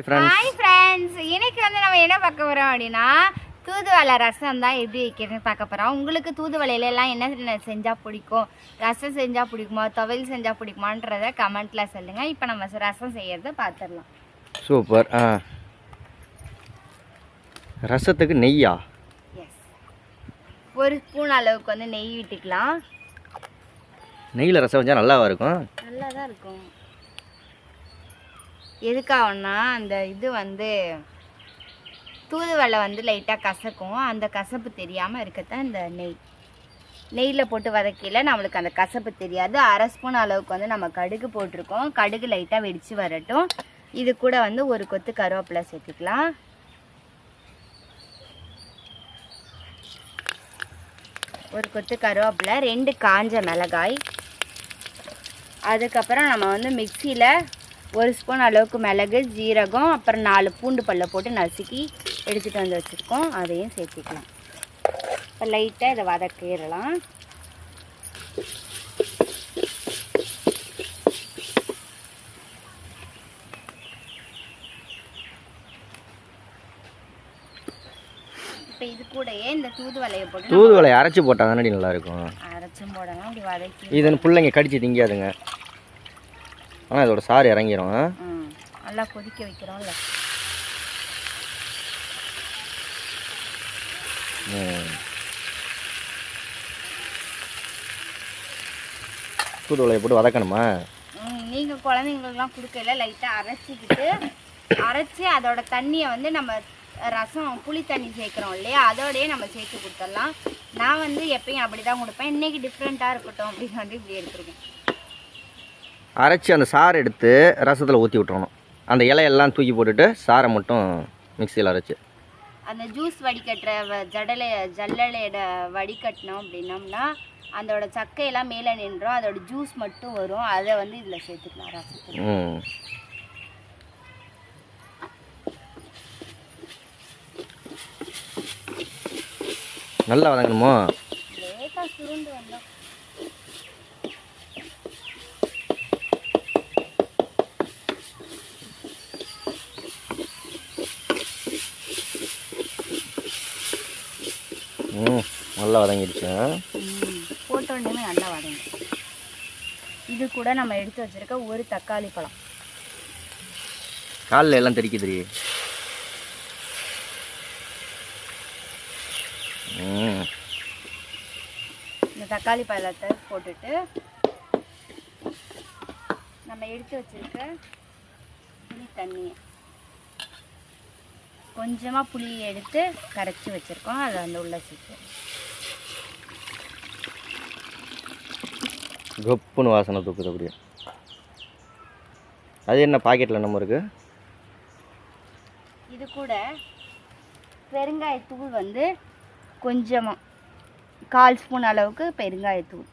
Hi friends இன்னைக்கு வந்து நம்ம என்ன பார்க்க போகிறோம் அப்படின்னா தூதுவளை ரசம் தான் எப்படி வைக்கிறதுன்னு பார்க்க போகிறோம் உங்களுக்கு தூதுவளையில எல்லாம் என்ன செஞ்சால் பிடிக்கும்? ரசம் செஞ்சால் பிடிக்குமா? துவையல் செஞ்சால் பிடிக்குமான்றத கமெண்ட்டில் சொல்லுங்கள் இப்போ நம்ம ரசம் செய்யறத பார்த்துடலாம். சூப்பர் ஆ. ரசத்துக்கு நெய்யா? எஸ் ஒரு ஸ்பூன் அளவுக்கு வந்து நெய் விட்டுக்கலாம். நெய்யில் ரசம் வச்சா நல்லாவா இருக்கும்? நல்லா தான் இருக்கும். எதுக்காகனா அந்த இது வந்து தூதுவளை வந்து லைட்டாக கசக்கும். அந்த கசப்பு தெரியாமல் இருக்கத்தான் இந்த நெய். நெய்யில் போட்டு வதக்கையில் நம்மளுக்கு அந்த கசப்பு தெரியாது. அரை ஸ்பூன் அளவுக்கு வந்து நம்ம கடுகு போட்டிருக்கோம். கடுகு லைட்டாக வெடித்து வரட்டும். இது கூட வந்து ஒரு கொத்து கருவேப்பிலை சேர்த்துக்கலாம். ஒரு கொத்து கருவேப்பிலை ரெண்டு காஞ்ச மிளகாய். அதுக்கப்புறம் நம்ம வந்து மிக்சியில் ஒரு ஸ்பூன் அளவுக்கு மிளகு ஜீரகம் அப்புறம் நாலு பூண்டு பல்ல போட்டு நசுக்கி எடுத்துகிட்டு வந்து வச்சுருக்கோம். அதையும் சேர்த்திக்கலாம். இப்போ லைட்டாக இதை வதக்கிடலாம். இப்போ இது கூடயே இந்த தூதுவளையை போட்டு தூதுவளை அரைச்சி போட்டால் தானடி நல்லா இருக்கும்? அரைச்சும் போடணும் அப்படி வதக்கி இது பிள்ளைங்க கடிச்சு திங்காதுங்க. ஆனால் இதோட சாறு இறங்கிரும். ம். நல்லா கொதிக்க வைக்கிறோம்ல. தூதுவளையை போட்டு வதக்கணுமா? ம், நீங்க குழந்தைங்களுக்குலாம் கொடுக்கல. லைட்டாக அரைச்சிக்கிட்டு அரைச்சி அதோட தண்ணியை வந்து நம்ம ரசம் புளி தண்ணி சேர்க்குறோம் இல்லையா? அதோடயே நம்ம சேர்த்து கொடுத்துடலாம். நான் வந்து எப்பயும் அப்படி தான் கொடுப்பேன். இன்னைக்கு டிஃப்ரெண்ட்டாக இருக்கட்டும் அப்படின்னு சொல்லி இப்படி எடுத்துருக்கேன். அரைச்சி அந்த சாறு எடுத்து ரசத்தில் ஊற்றி விட்டுறணும். அந்த இலையெல்லாம் தூக்கி போட்டுட்டு சாறை மட்டும் மிக்சியில் அரைச்சி. அந்த ஜூஸ் வடிகட்டுற ஜடலை ஜல்லலையோட வடிகட்டினோம் அப்படின்னோம்னா அதோட சக்கையெல்லாம் மேலே நின்றோம் அதோட ஜூஸ் மட்டும் வரும். அதை வந்து இதில் சேர்த்துக்கலாம் ரசத்துக்கு ம். நல்லா வதங்கணுமோ? ம் நல்லா வதங்கிடுச்சு ம், போட்ட உடனே நல்லா வதங்க இது கூட நம்ம எடுத்து வச்சிருக்க ஒரு தக்காளி பழம். காலில் எல்லாம் தெரிக்குதுடி ம். இந்த தக்காளி பழத்தை போட்டுட்டு நம்ம எடுத்து வச்சிருக்க புளி தண்ணியை. கொஞ்சமாக புளியை எடுத்து கரைச்சி வச்சுருக்கோம். அதை வந்து உள்ள சேர்த்து. கப்புன்னு வாசனை தூக்குது அப்படியே. அது என்ன பாக்கெட்டில் நம்ம இருக்கு? இது கூட பெருங்காயத்தூள் வந்து கொஞ்சமாக கால் ஸ்பூன் அளவுக்கு பெருங்காயத்தூள்.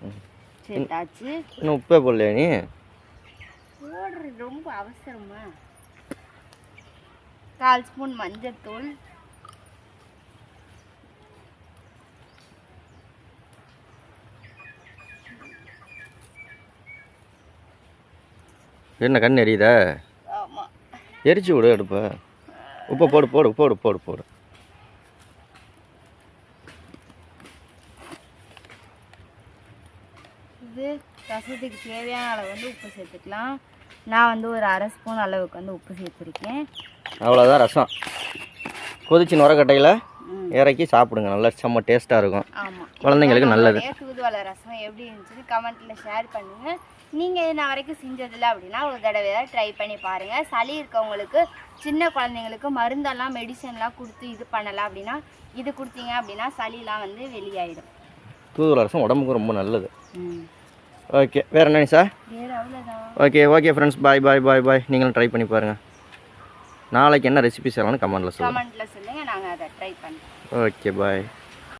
ம். சேர்த்தாச்சு. இன்னும் உப்பே போடலையா நீ? போடுறது ரொம்ப அவசரமா. கால் ஸ்பூன் மஞ்சத்தூள் என்ன கண் எரியுதா? எரிச்சு விடு அடுப்ப உப்பை போடு போடு போடு போடு போடு. இது ரசத்துக்கு தேவையான அளவு வந்து உப்பு சேர்த்துக்கலாம். நான் வந்து ஒரு அரை ஸ்பூன் அளவுக்கு வந்து உப்பு சேர்த்துருக்கேன். அவ்வளோதான் ரசம். கொதிச்சு நுரக்கட்டையில் இறக்கி சாப்பிடுங்க. நல்லா செம்ம டேஸ்ட்டாக இருக்கும். ஆமாம் குழந்தைங்களுக்கு நல்லது. தூதுவளை ரசம் எப்படி இருந்துச்சுன்னு கமெண்ட்ல ஷேர் பண்ணுங்க. நீங்க இது நான் வரைக்கும் செஞ்சதில்ல அப்படின்னா ஒரு தடவை ட்ரை பண்ணி பாருங்க. சளி இருக்கவங்களுக்கு சின்ன குழந்தைங்களுக்கு மருந்தெல்லாம் மெடிசன்லாம் கொடுத்து இது பண்ணலாம் அப்படின்னா இது கொடுத்தீங்க அப்படின்னா சளிலாம் வந்து வெளியாயிடும். தூதுவளை ரசம் உடம்புக்கு ரொம்ப நல்லது. ஓகே வேறு என்ன sir okay okay friends bye bye bye bye நீங்களும் ட்ரை பண்ணி பாருங்கள் நாளைக்கு என்ன ரெசிபி செய்யலாம்னு கமெண்ட்டில் சொல்லுங்கள் கமெண்ட்ல சொல்லுங்க நாங்க அதை ட்ரை பண்ணுறோம் ஓகே பாய்